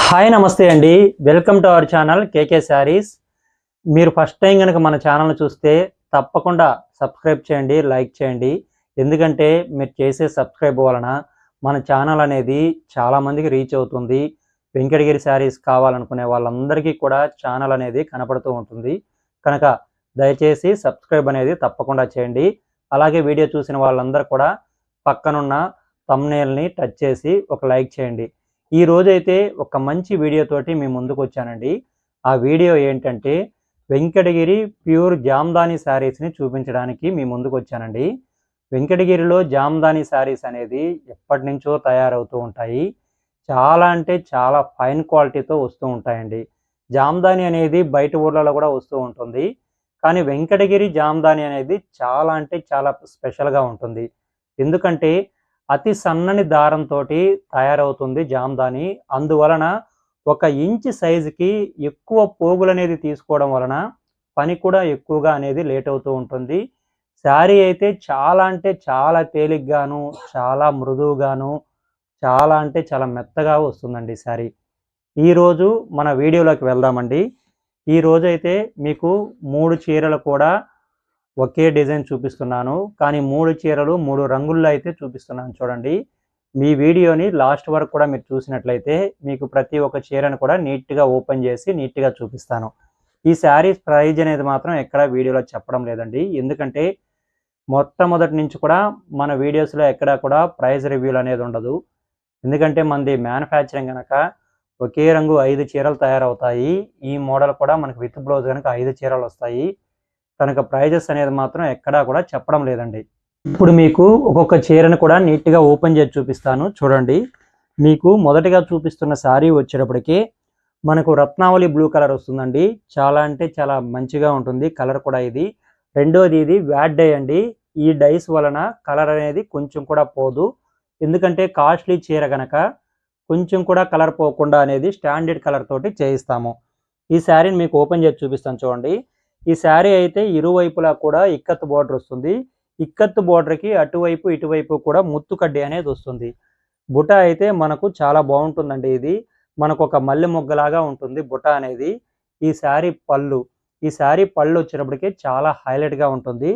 Hi నమస్తే అండి. Welcome to our channel KK Sarees. మీరు ఫస్ట్ టైం కనుక మన ఛానల్ని చూస్తే తప్పకుండా సబ్స్క్రైబ్ చేయండి లైక్ చేయండి. ఎందుకంటే మీరు చేసే సబ్స్క్రైబ్ వలన మన ఛానల్ అనేది చాలామందికి రీచ్ అవుతుంది. వెంకటగిరి శారీస్ కావాలనుకునే వాళ్ళందరికీ కూడా ఛానల్ అనేది కనపడుతూ ఉంటుంది. కనుక దయచేసి సబ్స్క్రైబ్ అనేది తప్పకుండా చేయండి. అలాగే వీడియో చూసిన వాళ్ళందరూ కూడా పక్కనున్న తమ్నేల్ని టచ్ చేసి ఒక లైక్ చేయండి. ఈ రోజైతే ఒక మంచి వీడియోతోటి మీ ముందుకు వచ్చానండి. ఆ వీడియో ఏంటంటే వెంకటగిరి ప్యూర్ జామ్దాని శారీస్ని చూపించడానికి మీ ముందుకు వచ్చానండి. వెంకటగిరిలో జామ్దాని శారీస్ అనేది ఎప్పటి నుంచో తయారవుతూ ఉంటాయి. చాలా అంటే చాలా ఫైన్ క్వాలిటీతో వస్తూ ఉంటాయండి. జామ్దాని అనేది బయట ఊర్లలో కూడా వస్తూ ఉంటుంది. కానీ వెంకటగిరి జామ్దాని అనేది చాలా అంటే చాలా స్పెషల్గా ఉంటుంది. ఎందుకంటే అతి సన్నని దారంతో తయారవుతుంది జామ్దాని. అందువలన ఒక ఇంచ్ సైజుకి ఎక్కువ పోగులు అనేది తీసుకోవడం వలన పని కూడా ఎక్కువగా అనేది లేట్ అవుతూ ఉంటుంది. శారీ అయితే చాలా అంటే చాలా తేలిగ్గాను చాలా మృదువుగాను చాలా అంటే చాలా మెత్తగా వస్తుందండి శారీ. ఈరోజు మన వీడియోలోకి వెళ్దామండి. ఈ రోజు అయితే మీకు మూడు చీరలు కూడా ఒకే డిజైన్ చూపిస్తున్నాను కానీ మూడు చీరలు మూడు రంగుల్లో అయితే చూపిస్తున్నాను చూడండి. మీ వీడియోని లాస్ట్ వరకు కూడా మీరు చూసినట్లయితే మీకు ప్రతి ఒక్క చీరను కూడా నీట్గా ఓపెన్ చేసి నీట్గా చూపిస్తాను. ఈ శారీస్ ప్రైజ్ అనేది మాత్రం ఎక్కడ వీడియోలో చెప్పడం లేదండి. ఎందుకంటే మొట్టమొదటి నుంచి కూడా మన వీడియోస్లో ఎక్కడా కూడా ప్రైజ్ రివ్యూలు అనేది ఉండదు. ఎందుకంటే మనది మ్యానుఫ్యాక్చరింగ్ కనుక ఒకే రంగు ఐదు చీరలు తయారవుతాయి. ఈ మోడల్ కూడా మనకు విత్ బ్లౌజ్ కనుక ఐదు చీరలు వస్తాయి. కనుక ప్రైజెస్ అనేది మాత్రం ఎక్కడా కూడా చెప్పడం లేదండి. ఇప్పుడు మీకు ఒక్కొక్క చీరను కూడా నీట్గా ఓపెన్ చేసి చూపిస్తాను. చూడండి. మీకు మొదటిగా చూపిస్తున్న శారీ వచ్చేటప్పటికి మనకు రత్నావళి బ్లూ కలర్ వస్తుందండి. చాలా అంటే చాలా మంచిగా ఉంటుంది. కలర్ కూడా ఇది. రెండోది ఇది వ్యాట్ డై అండి. ఈ డైస్ వలన కలర్ అనేది కొంచెం కూడా పోదు. ఎందుకంటే కాస్ట్లీ చీర కనుక కొంచెం కూడా కలర్ పోకుండా అనేది స్టాండర్డ్ కలర్ తోటి చేయిస్తాము. ఈ శారీని మీకు ఓపెన్ చేసి చూపిస్తాను చూడండి. ఈ శారీ అయితే ఇరువైపులా కూడా ఇక్కత్ బార్డర్ వస్తుంది. ఇక్కత్ బార్డర్కి అటువైపు ఇటువైపు కూడా ముత్తు కడ్డి అనేది వస్తుంది. బుట అయితే మనకు చాలా బాగుంటుందండి ఇది. మనకు ఒక మల్లె మొగ్గలాగా ఉంటుంది బుట అనేది. ఈ శారీ పళ్ళు ఈ శారీ పళ్ళు వచ్చినప్పటికీ చాలా హైలైట్గా ఉంటుంది.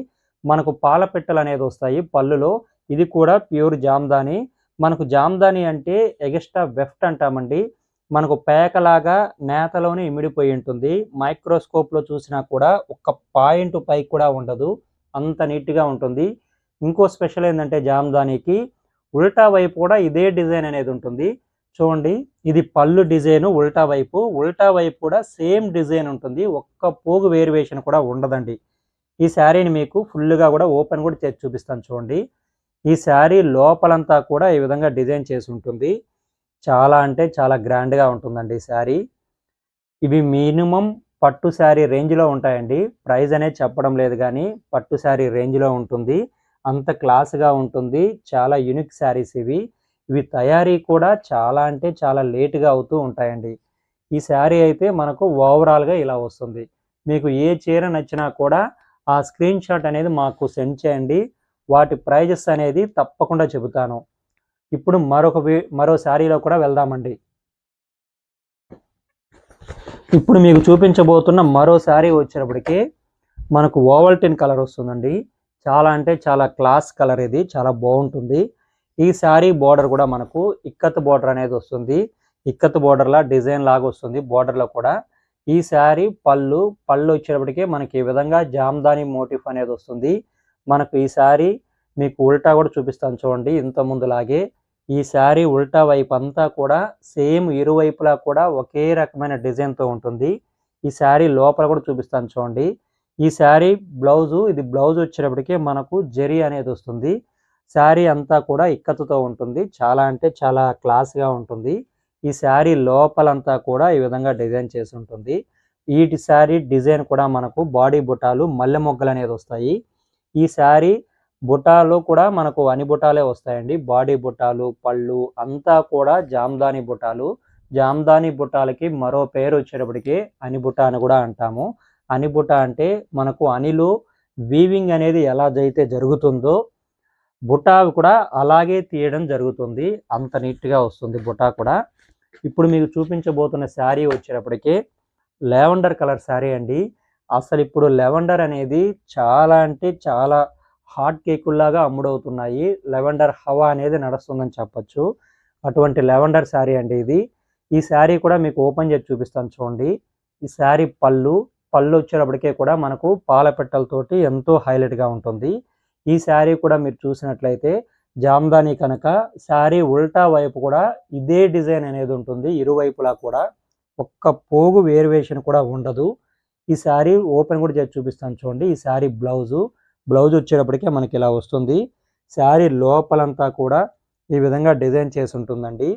మనకు పాల పెట్టెలు అనేది వస్తాయి పళ్ళులో. ఇది కూడా ప్యూర్ జామ్దాని. మనకు జామ్దాని అంటే ఎగస్ట్రా వెఫ్ట్ అంటామండి. మనకు పేకలాగా నేతలోనే ఇమిడిపోయి ఉంటుంది. మైక్రోస్కోప్లో చూసినా కూడా ఒక్క పాయింట్ పై కూడా ఉండదు. అంత నీట్గా ఉంటుంది. ఇంకో స్పెషల్ ఏంటంటే జామ్దానికి ఉల్టా వైపు కూడా ఇదే డిజైన్ అనేది ఉంటుంది. చూడండి ఇది పళ్ళు డిజైన్ ఉల్టా వైపు. ఉల్టా వైపు కూడా సేమ్ డిజైన్ ఉంటుంది. ఒక్క పోగు వేరియేషన్ కూడా ఉండదండి. ఈ శారీని మీకు ఫుల్గా కూడా ఓపెన్ కూడా చేసి చూపిస్తాను చూడండి. ఈ శారీ లోపలంతా కూడా ఈ విధంగా డిజైన్ చేసి ఉంటుంది. చాలా అంటే చాలా గ్రాండ్గా ఉంటుందండి ఈ శారీ. ఇవి మినిమం పట్టు శారీ రేంజ్లో ఉంటాయండి. ప్రైస్ అనేది చెప్పడం లేదు కానీ పట్టు శారీ రేంజ్లో ఉంటుంది. అంత క్లాస్గా ఉంటుంది. చాలా యునిక్ శారీస్ ఇవి. ఇవి తయారీ కూడా చాలా అంటే చాలా లేటుగా అవుతూ ఉంటాయండి. ఈ శారీ అయితే మనకు ఓవరాల్గా ఇలా వస్తుంది. మీకు ఏ చీర నచ్చినా కూడా ఆ స్క్రీన్ షాట్ అనేది మాకు సెండ్ చేయండి. వాటి ప్రైజెస్ అనేది తప్పకుండా చెబుతాను. ఇప్పుడు మరొక మరో శారీలో కూడా వెళ్దామండి. ఇప్పుడు మీకు చూపించబోతున్న మరో శారీ వచ్చినప్పటికీ మనకు ఓవల్టిన్ కలర్ వస్తుందండి. చాలా అంటే చాలా క్లాస్ కలర్ ఇది చాలా బాగుంటుంది. ఈ శారీ బోర్డర్ కూడా మనకు ఇక్కత్ బోర్డర్ అనేది వస్తుంది. ఇక్కత్ బోర్డర్లా డిజైన్ లాగా వస్తుంది బోర్డర్లో కూడా. ఈ శారీ పళ్ళు పళ్ళు వచ్చేటప్పటికే మనకి ఈ విధంగా జామ్దాని మోటిఫ్ అనేది వస్తుంది. మనకు ఈ శారీ మీకు ఉల్టా కూడా చూపిస్తాను చూడండి ఇంత ముందులాగే. ఈ శారీ ఉల్టా వైపు అంతా కూడా సేమ్ ఇరువైపులా కూడా ఒకే రకమైన డిజైన్తో ఉంటుంది. ఈ శారీ లోపల కూడా చూపిస్తాను చూడండి. ఈ శారీ బ్లౌజు ఇది బ్లౌజ్ వచ్చేటప్పటికి మనకు జరీ అనేది వస్తుంది. శారీ అంతా కూడా ఇక్కతుతో ఉంటుంది. చాలా అంటే చాలా క్లాస్గా ఉంటుంది. ఈ శారీ లోపలంతా కూడా ఈ విధంగా డిజైన్ చేసి ఉంటుంది. వీటి శారీ డిజైన్ కూడా మనకు బాడీ బుటాలు మల్లె మొగ్గలు అనేది వస్తాయి. ఈ శారీ బుటాలు కూడా మనకు అని బుటాలే వస్తాయండి. బాడీ బుటాలు పళ్ళు అంతా కూడా జామ్దాని బుటాలు. జామ్దాని బుటాలకి మరో పేరు వచ్చేటప్పటికి అని బుట్ట అని కూడా అంటాము. అని బుట్ట అంటే మనకు అనిలు వీవింగ్ అనేది ఎలా అయితే జరుగుతుందో బుటా కూడా అలాగే తీయడం జరుగుతుంది. అంత నీట్గా వస్తుంది బుటా కూడా. ఇప్పుడు మీకు చూపించబోతున్న శారీ వచ్చేటప్పటికి లెవెండర్ కలర్ శారీ అండి. అసలు ఇప్పుడు లెవెండర్ అనేది చాలా అంటే చాలా హాట్ కేకుల్లాగా అమ్ముడవుతున్నాయి. లెవెండర్ హవా అనేది నడుస్తుందని చెప్పొచ్చు. అటువంటి లెవెండర్ శారీ అండి ఇది. ఈ శారీ కూడా మీకు ఓపెన్ చేసి చూపిస్తాను చూడండి. ఈ శారీ పళ్ళు పళ్ళు వచ్చేటప్పటికే కూడా మనకు పాల పెట్టలతోటి ఎంతో హైలైట్గా ఉంటుంది. ఈ శారీ కూడా మీరు చూసినట్లయితే జామ్దాని కనుక శారీ ఉల్టా వైపు కూడా ఇదే డిజైన్ అనేది ఉంటుంది. ఇరువైపులా కూడా ఒక్క పోగు వేరియేషన్ కూడా ఉండదు. ఈ శారీ ఓపెన్ కూడా చేసి చూపిస్తాను చూడండి. ఈ శారీ బ్లౌజు బ్లౌజ్ వచ్చేటప్పటికే మనకి ఇలా వస్తుంది. శారీ లోపలంతా కూడా ఈ విధంగా డిజైన్ చేసి ఉంటుందండి.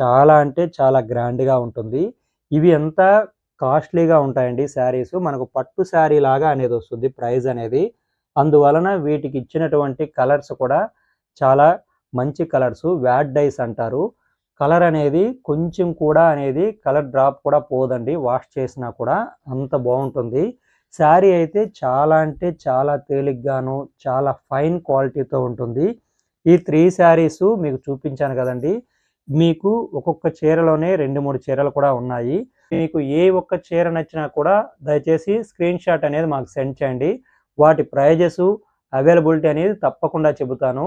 చాలా అంటే చాలా గ్రాండ్గా ఉంటుంది. ఇవి ఎంత కాస్ట్లీగా ఉంటాయండి శారీస్? మనకు పట్టు శారీ లాగా అనేది వస్తుంది ప్రైస్ అనేది. అందువలన వీటికి ఇచ్చినటువంటి కలర్స్ కూడా చాలా మంచి కలర్స్. వ్యాడ్ డైస్ అంటారు. కలర్ అనేది కొంచెం కూడా అనేది కలర్ డ్రాప్ కూడా పోదండి. వాష్ చేసినా కూడా అంత బాగుంటుంది. శారీ అయితే చాలా అంటే చాలా తేలిగ్గాను చాలా ఫైన్ క్వాలిటీతో ఉంటుంది. ఈ త్రీ శారీస్ మీకు చూపించాను కదండి. మీకు ఒక్కొక్క చీరలోనే రెండు మూడు చీరలు కూడా ఉన్నాయి. మీకు ఏ ఒక్క చీర నచ్చినా కూడా దయచేసి స్క్రీన్ షాట్ అనేది మాకు సెండ్ చేయండి. వాటి ప్రైజెస్ అవైలబిలిటీ అనేది తప్పకుండా చెబుతాను.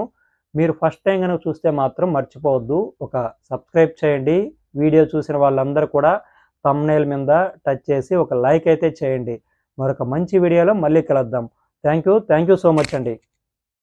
మీరు ఫస్ట్ టైం కనుక చూస్తే మాత్రం మర్చిపోవద్దు. ఒక సబ్స్క్రైబ్ చేయండి. వీడియో చూసిన వాళ్ళందరూ కూడా తమ్నేల్ మీద టచ్ చేసి ఒక లైక్ అయితే చేయండి. మరొక మంచి వీడియోలో మళ్ళీ కలుద్దాం. Thank you thank you so much అండి.